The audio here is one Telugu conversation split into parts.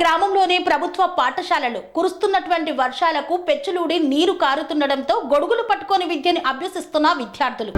గ్రామంలోని ప్రభుత్వ పాఠశాలలు కురుస్తున్నటువంటి వర్షాలకు పెచ్చులూడి నీరు కారుతుండడంతో గొడుగులు పట్టుకొని విద్యను అభ్యసిస్తున్న విద్యార్థులు.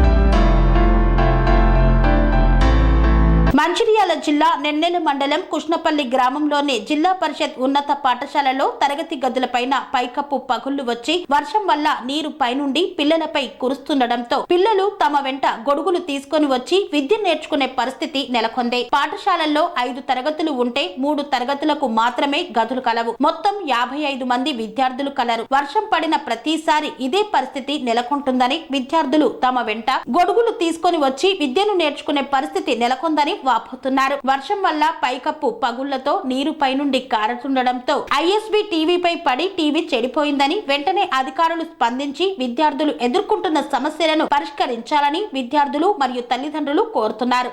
మంచిర్యాల జిల్లా నెన్నెల మండలం కృష్ణపల్లి గ్రామంలోని జిల్లా పరిషత్ ఉన్నత పాఠశాలలో తరగతి గదులపైన పైకప్పు పగుళ్ళు వచ్చి వర్షం వల్ల నీరు పైనుండి పిల్లలపై కురుస్తుండటంతో పిల్లలు తమ వెంట గొడుగులు తీసుకొని వచ్చి విద్య నేర్చుకునే పరిస్థితి నెలకొంది. పాఠశాలల్లో ఐదు తరగతులు ఉంటే మూడు తరగతులకు మాత్రమే గదులు కలవు. మొత్తం యాభై ఐదు మంది విద్యార్థులు కలరు. వర్షం పడిన ప్రతిసారి ఇదే పరిస్థితి నెలకొంటుందని విద్యార్థులు తమ వెంట గొడుగులు తీసుకొని వచ్చి విద్యను నేర్చుకునే పరిస్థితి నెలకొందని వాపోతున్నారు. వర్షం వల్ల పైకప్పు పగుళ్ళతో నీరు పైనుండి కారుతుండడంతో ఐఎస్బి టీవీపై పడి టీవీ చెడిపోయిందని వెంటనే అధికారులు స్పందించి విద్యార్థులు ఎదుర్కొంటున్న సమస్యలను పరిష్కరించాలని విద్యార్థులు మరియు తల్లిదండ్రులు కోరుతున్నారు.